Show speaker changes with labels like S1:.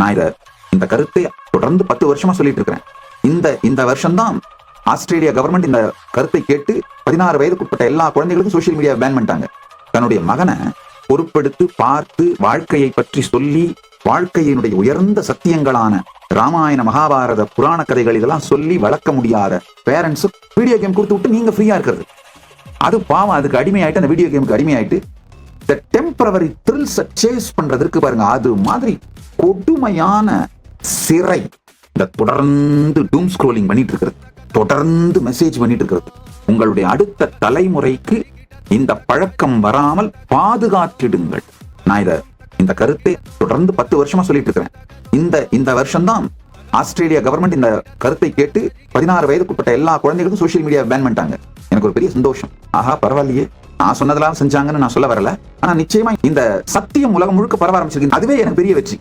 S1: நான் இதை இந்த கருத்தை தொடர்ந்து பத்து வருஷமா சொல்லிட்டு இருக்கிறேன். இந்த இந்த வருஷம்தான் ஆஸ்திரேலியா கவர்மெண்ட் இந்த கருத்தை கேட்டு பதினாறு வயதுக்குட்பட்ட எல்லா குழந்தைகளுக்கும் சோஷியல் மீடியா பேன் பண்ணிட்டாங்க. தன்னுடைய மகனை பொறுப்பெடுத்து பார்த்து வாழ்க்கையை பற்றி சொல்லி வாழ்க்கையினுடைய உயர்ந்த சத்தியங்களான ராமாயண மகாபாரத புராண கதைகள் இதெல்லாம் சொல்லி வளர்க்க முடியாத பேரண்ட்ஸ் வீடியோ கேம் கொடுத்து விட்டு நீங்க ஃப்ரீயா இருக்கிறது. அது பாவம் அதுக்கு அடிமையாயிட்டு அந்த வீடியோ கேமுக்கு அடிமையாயிட்டு டெம்பரவரி த்ரில்ஸை சேஸ் பண்றதற்கு பாருங்க அது மாதிரி கொடுமையான சிறை இந்த தொடர்ந்து டூம் ஸ்க்ரோலிங் பண்ணிட்டு இருக்கிறது தொடர்ந்து மெசேஜ் பண்ணிட்டு இருக்கிறது உங்களுடைய அடுத்த தலைமுறைக்கு இந்த பழக்கம் வராமல் பாதுகாத்திடுங்கள். நான் இதை இந்த கருத்தை தொடர்ந்து பத்து வருஷமா சொல்லிட்டு இருக்கிறேன் இந்த இந்த வருஷம்தான் ஆஸ்திரேலியா கவர்மெண்ட் இந்த கருத்தை கேட்டு பதினாறு வயதுக்குட்பட்ட எல்லா குழந்தைகளுக்கும் சோஷியல் மீடியா பேன் பண்ணிட்டாங்க. எனக்கு ஒரு பெரிய சந்தோஷம். ஆஹா பரவாயில்லையே. நான் சொன்னதெல்லாம் செஞ்சாங்கன்னு நான் சொல்ல வரல. ஆனா நிச்சயமா இந்த சத்தியம் உலகம் முழுக்க பரவ ஆரம்பிச்சிருக்கு. அதுவே எனக்கு பெரிய வெற்றி.